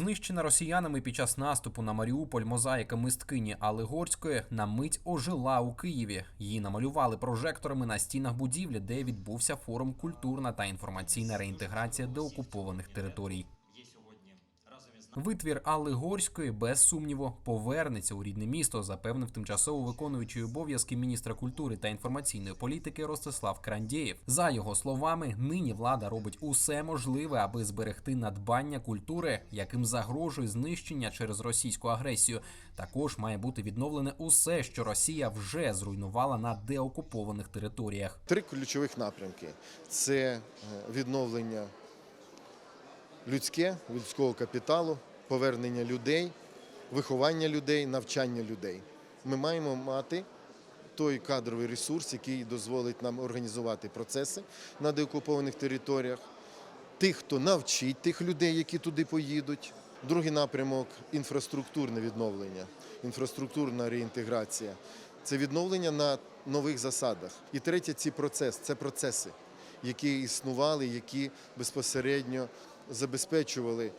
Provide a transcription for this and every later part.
Знищена росіянами під час наступу на Маріуполь мозаїка мисткині Алли Горської на мить ожила у Києві. Її намалювали прожекторами на стінах будівлі, де відбувся форум культурна та інформаційна реінтеграція деокупованих територій. Витвір Алли Горської без сумніву повернеться у рідне місто, запевнив тимчасово виконуючий обов'язки міністра культури та інформаційної політики Ростислав Крандєєв. За його словами, нині влада робить усе можливе, аби зберегти надбання культури, яким загрожує знищення через російську агресію. Також має бути відновлене усе, що Росія вже зруйнувала на деокупованих територіях. Три ключових напрямки: це е, відновлення людське, людського капіталу, повернення людей, виховання людей, навчання людей. Ми маємо мати той кадровий ресурс, який дозволить нам організувати процеси на деокупованих територіях, тих, хто навчить тих людей, які туди поїдуть. Другий напрямок інфраструктурне відновлення, інфраструктурна реінтеграція. Це відновлення на нових засадах. І третє ці процес, це процеси, які існували, які безпосередньо забезпечували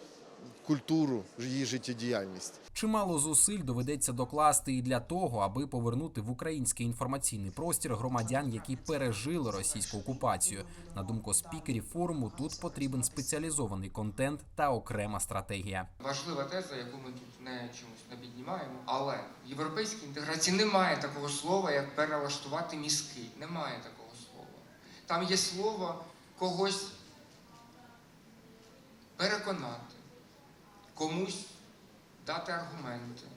культуру, її життєдіяльність. Чимало зусиль доведеться докласти і для того, аби повернути в український інформаційний простір громадян, які пережили російську окупацію. На думку спікерів форуму, тут потрібен спеціалізований контент та окрема стратегія. Важлива теза, яку ми тут не чомусь не піднімаємо, але в європейській інтеграції немає такого слова, як перелаштувати мізки. Немає такого слова. Там є слово когось переконати, комусь дати аргументи,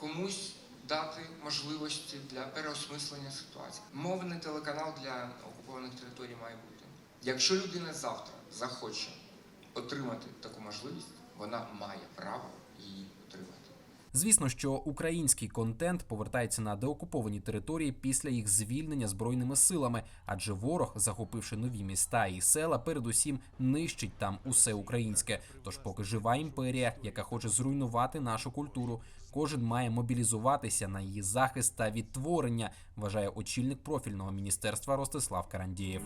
комусь дати можливості для переосмислення ситуації. Мовний телеканал для окупованих територій має бути. Якщо людина завтра захоче отримати таку можливість, вона має право її отримати. Звісно, що український контент повертається на деокуповані території після їх звільнення збройними силами, адже ворог, захопивши нові міста і села, передусім нищить там усе українське. Тож, поки жива імперія, яка хоче зруйнувати нашу культуру, кожен має мобілізуватися на її захист та відтворення, вважає очільник профільного міністерства Ростислав Карандєєв.